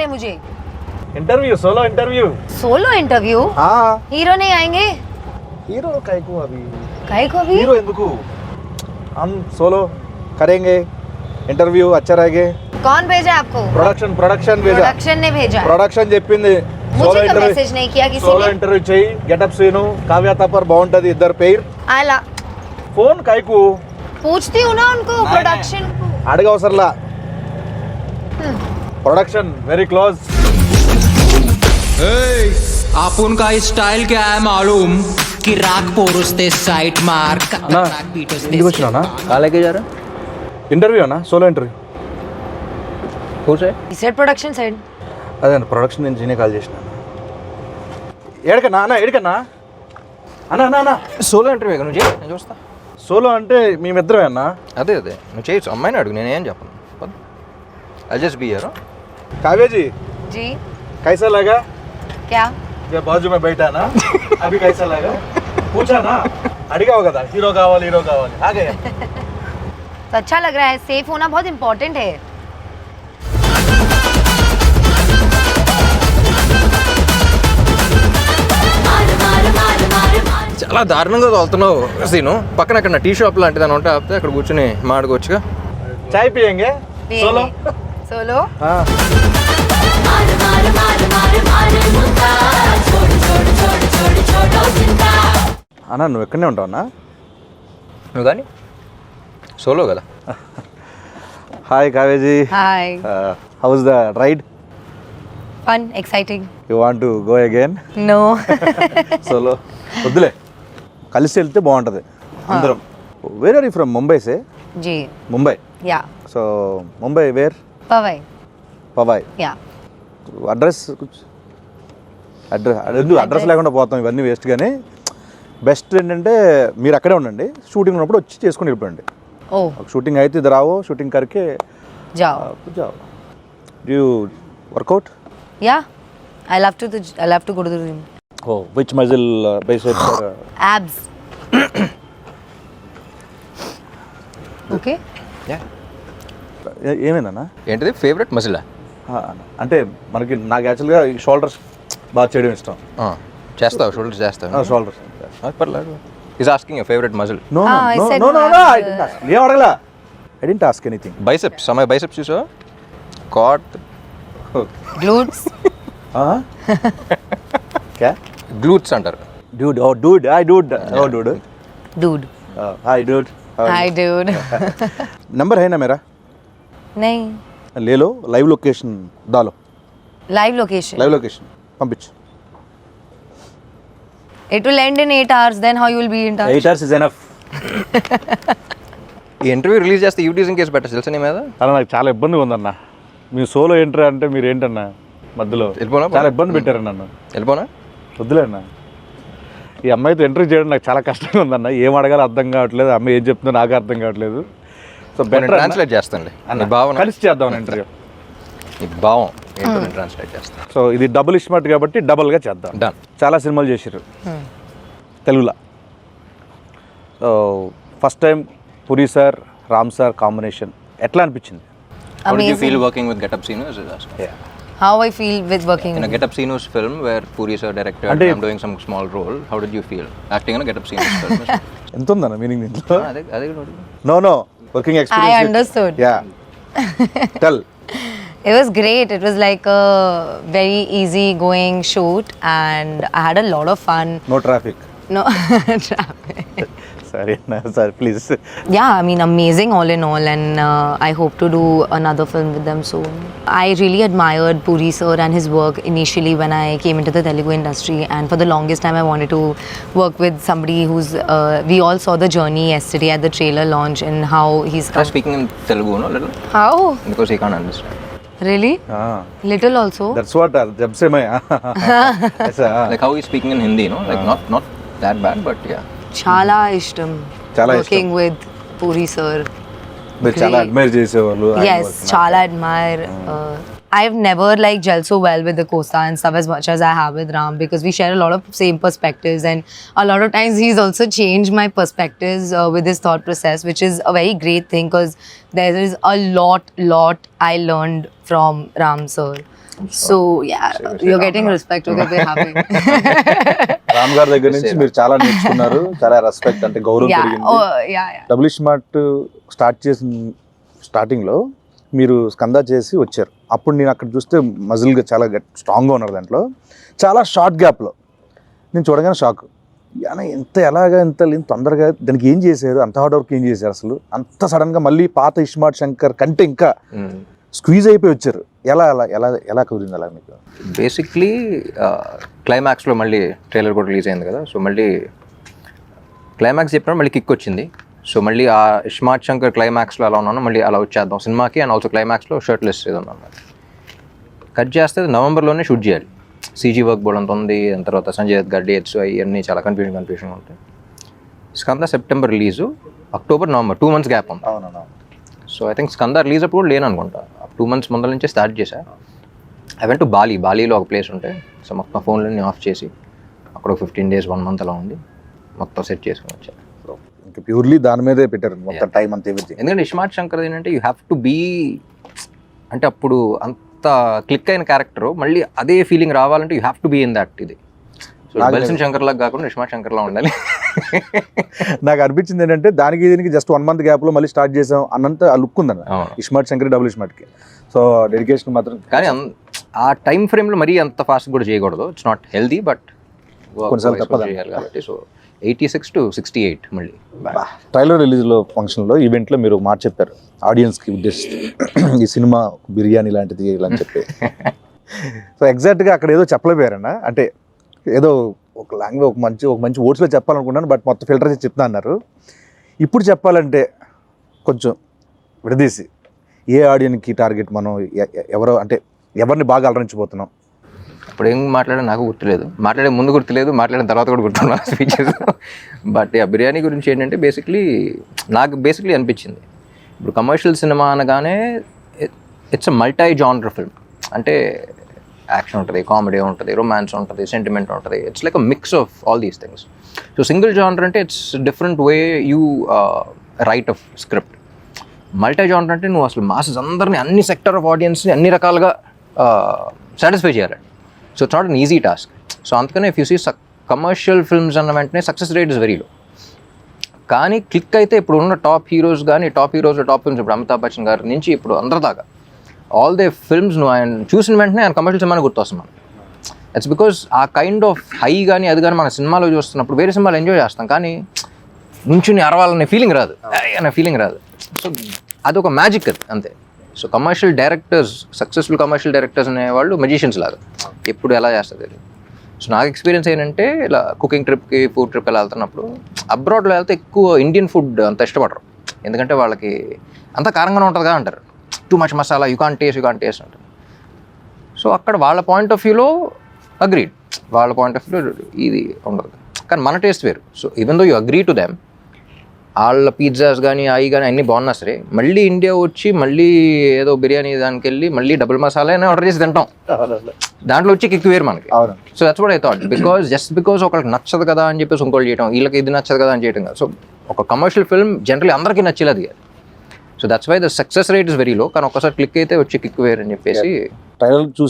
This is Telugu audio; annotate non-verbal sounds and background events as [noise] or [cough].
रहे मुझे interview solo interview solo interview हाँ हीरो नहीं आएंगे हीरो काहे अभी काहे को अभी हीरो ఎందుకు हम सोलो करेंगे ఇంటర్వ్యూ अच्छा रहेंगे कौन भेजा आपको ప్రొడక్షన్ ప్రొడక్షన్ వేసా प्रोडक्शन ने भेजा ప్రొడక్షన్ చెప్పింది मुझे तो मैसेज नहीं किया किसी సోలో ने ఇంటర్వ్యూ చెయ్యి గెటప్ సీను కావ్య తప్పర్ బాగుంటది ఇద్దరు పేరు आला ఫోన్ కైకు पूछती हूँ ना उनको प्रोडक्शन को అడగవసరలా ప్రొడక్షన్ వెరీ క్లోజ్ आपण का स्टाईल क्या आहे मालूम की राग पोरुसते साईट मार అన్నా ఇంటికి వచ్చినా कहाँ लेके जा रहा ఇంటర్వ్యూ అన్నా సోలో ఇంటర్వ్యూ कौन से सेट प्रोडक्शन साइड అదే అన్న ప్రొడక్షన్ నుంచి నేనే కాల్ చేసిన ఏడకన్నా అన్న ఏడకన్నా అన్న అన్న అన్న సోలో ఇంటర్వ్యూ నువ్వు చేయి నేను చూస్తా సోలో అంటే మేమిద్దరమే అన్న అదే అదే నువ్వు చేయొచ్చు అమ్మాయిని అడుగు నేనేం చెప్పను I just be year Kavya ji ji कैसा लगा क्या ये बाजू में बैठा ना अभी कैसा लगा पूछा ना అడిగావు కదా హీరో కావాలి హీరో కావాలి ఆగే तो अच्छा लग रहा है सेफ होना बहुत इम्पोर्टेंट है చాలా దారుణంగా తోలుతున్నావు సీను పక్కన అక్కడ టీ షాప్ లాంటిది అని ఉంటే ఆపితే అక్కడ కూర్చొని మాడుకోవచ్చుగా చాయ్ పియంగే సోలో సోలో అన్న నువ్వు ఎక్కడనే ఉంటావు అన్న? నువ్వు కానీ సోలో కదా. Hi కావేజీ hi how's the ride fun exciting you want to go again no solo వద్దులే. కలిసి వెళ్తే బాగుంటుంది. అందరం. Where are you from Mumbai say G. Mumbai yeah so Mumbai where Powai. Powai. Yeah address address address లేకుండా పోతాం ఇవన్నీ వేస్ట్ కానీ బెస్ట్ ఏంటంటే మీరు అక్కడే ఉండండి. షూటింగ్ ఉన్నప్పుడు వచ్చి చేసుకుని వెళ్ళిపోండి. షూటింగ్ అయితే ఇది రావో షూటింగ్ కరికే జావ్ జావ్ work workout yeah I love to I love to go to gym oh which muscle biceps abs okay yeah ఏమైందన్నా ఏంటిది? ఫేవరెట్ మజిలా? ఆ, అంటే మనకి నాకు యాక్చువల్గా షోల్డర్స్ బాగా చేయడం ఇష్టం. చేస్తావు షోల్డర్ చేస్తావు. షోల్డర్స్ పర్లేదు. Is asking you favourite muscle no no no no ఏం అడగలా? I didn't ask anything biceps అమ్మాయి బైసెప్స్ చూసావా? కాట్ క్యా గ్లూట్స్ అంటారు. Dude oh dude hi dude. Oh dude. Dude. Uh, hi dude. How are hi you? [laughs] नहीं ले लो लाइव लोकेशन डालो live location लाइव लोकेशन పంపించు it will end in 8 hours then how you will be in touch eight hours is enough ఈ ఇంటర్వ్యూ రిలీజ్ చేస్తే యూటీజింగ్ కేసు పెట్టచ్చు తెలుసా నీ మీద అలా నాకు చాలా ఇబ్బందిగా ఉందన్న మీ సోలో ఎంట్రీ అంటే మీరు ఏంటన్నా మధ్యలో వెళ్ళిపోనా? చాలా ఇబ్బంది పెట్టారు నన్ను వెళ్ళిపోనా వద్దులే అన్న ఈ అమ్మాయితో ఎంట్రీ చేయడం నాకు చాలా కష్టంగా ఉందన్న ఏం అడగాలో అర్థం కావట్లేదు అమ్మాయి ఏం చెప్తుందో నాకు అర్థం కావట్లేదు సో బెటర్ ట్రాన్స్లేట్ చేస్తానులే నీ భావన కలిసి చేద్దాం ఇంటర్వ్యూ భావం ట్రాన్స్లేట్ చేస్తాను సో ఇది డబుల్ ఇస్మార్ట్ కాబట్టి డబుల్గా చేద్దాం డన్ చాలా సినిమాలు చేశారు తెలుగులో so first time Puri sir Ram sir combination ఎట్లా అనిపించింది How did you feel amazing working with Get Up Sinus? how i feel with working In a Get Up Sinus film where Puri sir directed, అంటే- I'm doing some small role. How did you feel acting in a Get Up Sinus film? ఎంత ఉందన్న మీనింగ్ దీంట్లో Ah. No no working i experience understood yeah tell it was great it was like a very easy going shoot and i had a lot of fun no traffic no traffic sir. Yeah, sir, please. Yeah, I mean, amazing all in all, and uh, I hope to do another film with them soon. I really admired Puri sir and his work initially when I came into the Telugu industry, and for the longest time, I wanted to work with somebody who's. Uh, we all saw the journey yesterday at the trailer launch and how he's. Try speaking in Telugu, no, little. How? Because he can't understand. Really? Ah. Little also. That's what uh, jab se main. [laughs] [laughs] Uh, like how he's speaking in Hindi, no? Like ah. not not that bad, but yeah. chala ishtam Chala working with puri sir మీరు చాలా Great. అడ్మైర్ చేసేవాళ్ళు ఆయన yes work. chala admire uh, i've never like gelled so well with the costa and stuff as much as i have with ram because we share a lot of same perspectives and a lot of times he's also changed my perspectives uh, with his thought process which is a very great thing because there is a lot lot i learned from ram sir So yeah, you're getting respect. Okay, we're happy. Ram గారి దగ్గర నుంచి మీరు చాలా నేర్చుకున్నారు చాలా రెస్పెక్ట్ అంటే గౌరవం. పెరిగింది. Oh yeah, yeah. Double smart start చేసిన స్టార్టింగ్లో మీరు స్కందా చేసి వచ్చారు. అప్పుడు నేను అక్కడ చూస్తే మజిల్గా చాలా స్ట్రాంగ్గా ఉన్నారు దాంట్లో. చాలా షార్ట్ గ్యాప్లో. నేను చూడగానే షాక్ యానా ఎంత ఎలాగా ఎంత ఇంత తొందరగా దానికి ఏం చేశారు? అంత హార్డ్ వర్క్ ఏం చేశారు అసలు? అంత సడన్గా మళ్ళీ పాత ఇస్మార్ట్ శంకర్ కంటే ఇంకా స్క్వీజ్ అయిపోయి వచ్చారు. ఎలా ఎలా ఎలా ఎలా కుదిరింది అలా మీకు? బేసిక్లీ క్లైమాక్స్లో మళ్ళీ ట్రైలర్ కూడా రిలీజ్ అయింది కదా. సో మళ్ళీ క్లైమాక్స్ చెప్పినప్పుడు మళ్ళీ కిక్ వచ్చింది. సో మళ్ళీ ఆ ఇస్మార్ట్ శంకర్ క్లైమాక్స్లో ఎలా ఉన్నానో. మళ్ళీ అలా వచ్చేద్దాం సినిమాకి అండ్ ఆల్సో క్లైమాక్స్లో షర్ట్ లెస్ ఏదన్నా కట్ చేస్తే నవంబర్లోనే షూట్ చేయాలి. సీజీ వర్క్ బోర్డ్ అంత ఉంది. దాని తర్వాత సంజయ్ దత్ గారి డేట్స్ అవన్నీ చాలా కన్ఫ్యూజన్ కన్ఫ్యూజన్ ఉంటాయి. Skanda September release October November two months gap ఉంది. So I think Skanda release అప్పుడు కూడా లేను అనుకుంటా టూ మంత్స్ ముందర నుంచే స్టార్ట్ చేశా. ఐ వెంట్ టు బాలీ బాలీలో ఒక ప్లేస్ ఉంటే సో మొత్తం ఫోన్లన్నీ ఆఫ్ చేసి అక్కడ ఫిఫ్టీన్ డేస్ వన్ మంత్ అలా ఉండి మొత్తం సెట్ చేసుకుని వచ్చా. ఇంకా ప్యూర్లీ దాని మీదే పెట్టారు మొత్తం టైం అంతా ఎవ్రీథింగ్ ఎందుకంటే ఇస్మార్ట్ శంకర్ ఏంటంటే యూ హ్యావ్ టు బీ అంటే అప్పుడు అంత క్లిక్ అయిన క్యారెక్టర్ మళ్ళీ అదే ఫీలింగ్ రావాలంటే you have to be in that ఇది. బల్సిన్ శంకర్ లాగా కాకుండా ఇస్మార్ట్ శంకర్ లా ఉండాలి. నాకు అనిపించింది ఏంటంటే దానికి దీనికి జస్ట్ వన్ మంత్ గ్యాప్లో మళ్ళీ స్టార్ట్ చేసాం అన్నంత ఆ లుక్ ఉందన్న. ఇస్మార్ట్ శంకర్ డబుల్ ఇస్మార్ట్కి సో డెడికేషన్ మాత్రం కానీ ఆ టైం ఫ్రేమ్లో మరీ అంత ఫాస్ట్ కూడా చేయకూడదు. ఇట్స్ నాట్ హెల్దీ బట్ కొన్నిసార్లు తప్పదు. కాబట్టి. So eighty six to sixty eight మళ్ళీ ట్రైలర్ రిలీజ్లో ఫంక్షన్లో ఈవెంట్లో మీరు మాట చెప్పారు. ఆడియన్స్కి ఉద్దేశిస్తూ. ఈ సినిమా బిర్యానీ లాంటిది ఇలా అని చెప్పి. [laughs] సో ఎగ్జాక్ట్గా అక్కడ ఏదో చెప్పలేపోయారన్న అంటే ఏదో ఒక లాంగ్వేజ్ ఒక మంచి ఒక మంచి వర్డ్స్లో చెప్పాలనుకున్నాను బట్ మొత్తం ఫిల్టర్ చేసి చెప్తా అన్నారు. ఇప్పుడు చెప్పాలంటే కొంచెం విడదీసి ఏ ఆడియన్కి టార్గెట్ మనం ఎ- ఎవరో అంటే ఎవరిని బాగా అలరించిపోతున్నాం అప్పుడు ఏం మాట్లాడే నాకు గుర్తులేదు. మాట్లాడే ముందు గుర్తులేదు మాట్లాడిన తర్వాత కూడా గుర్తున్నా స్పీచెస్ బట్ ఆ బిర్యానీ గురించి ఏంటంటే బేసిక్లీ నాకు బేసిక్లీ అనిపించింది. ఇప్పుడు కమర్షియల్ సినిమా అనగానే it's a multi genre film అంటే యాక్షన్ ఉంటుంది కామెడీ ఉంటుంది రొమాన్స్ ఉంటుంది సెంటిమెంట్ ఉంటుంది. It's like a mix of all these things so single genre అంటే it's different way you write of script multi genre అంటే నువ్వు అసలు మాసెస్ అందరినీ అన్ని సెక్టర్ ఆఫ్ ఆడియన్స్ని అన్ని రకాలుగా uh, సాటిస్ఫై చేయాలి. So it's not an easy task so అందుకనే if you see commercial films అన్న వెంటనే success rate is very low కానీ క్లిక్ అయితే ఇప్పుడు ఉన్న టాప్ హీరోస్ కానీ టాప్ హీరోస్ టాప్ ఫిల్మ్స్ ఇప్పుడు అమితాబ్ బచ్చన్ గారి నుంచి ఇప్పుడు అందరి దాకా ఆల్ దే ఫిల్మ్స్ నువ్వు ఆయన చూసిన వెంటనే ఆయన కమర్షియల్ సినిమాని గుర్తొస్తున్నాం it's because a kind of high కానీ అది కానీ మన సినిమాలో చూస్తున్నప్పుడు వేరే సినిమాలు ఎంజాయ్ చేస్తాం. కానీ నుంచుని అరవాలనే ఫీలింగ్ రాదు. అనే ఫీలింగ్ రాదు. సో అది ఒక మ్యాజిక్ అది అంతే. So commercial directors successful commercial directors అనేవాళ్ళు మెజిషియన్స్ లాగా. ఎప్పుడు ఎలా చేస్తుంది తెలియదు సో నాకు ఎక్స్పీరియన్స్ ఏంటంటే ఇలా కుకింగ్ ట్రిప్కి ఫుడ్ ట్రిప్ ఇలా వెళ్తున్నప్పుడు అబ్రాడ్లో వెళ్తే ఎక్కువ ఇండియన్ ఫుడ్ అంత ఇష్టపడరు. ఎందుకంటే వాళ్ళకి అంత కారంగానే ఉంటుంది కదా అంటారు. Too much masala you can taste you can taste అంటారు సో అక్కడ వాళ్ళ పాయింట్ ఆఫ్ వ్యూలో అగ్రీడ్ వాళ్ళ పాయింట్ ఆఫ్ వ్యూ ఇది ఉండదు. కానీ మన టేస్ట్ వేరు. So even though you agree to them వాళ్ళ పిజ్జాస్ కానీ అవి కానీ అన్నీ బాగున్నా సరే మళ్ళీ ఇండియా వచ్చి మళ్ళీ ఏదో బిర్యానీ దానికి వెళ్ళి మళ్ళీ డబుల్ మసాలా అని ఆర్డర్ చేసి తింటాం. దాంట్లో వచ్చి కిక్ వేరు మనకి. So that's what I thought because just because ఒకరికి నచ్చదు కదా అని చెప్పేసి ఇంకోటి చేయడం వీళ్ళకి ఇది నచ్చదు కదా అని చేయడం కదా. సో ఒక కమర్షియల్ ఫిల్మ్ జనరల్లీ అందరికీ నచ్చేది అది so that's why the success rate is very low కానీ ఒక్కసారి క్లిక్ అయితే వచ్చి కిక్ వేర్ అని చెప్పేసి ట్రైలర్ చూసి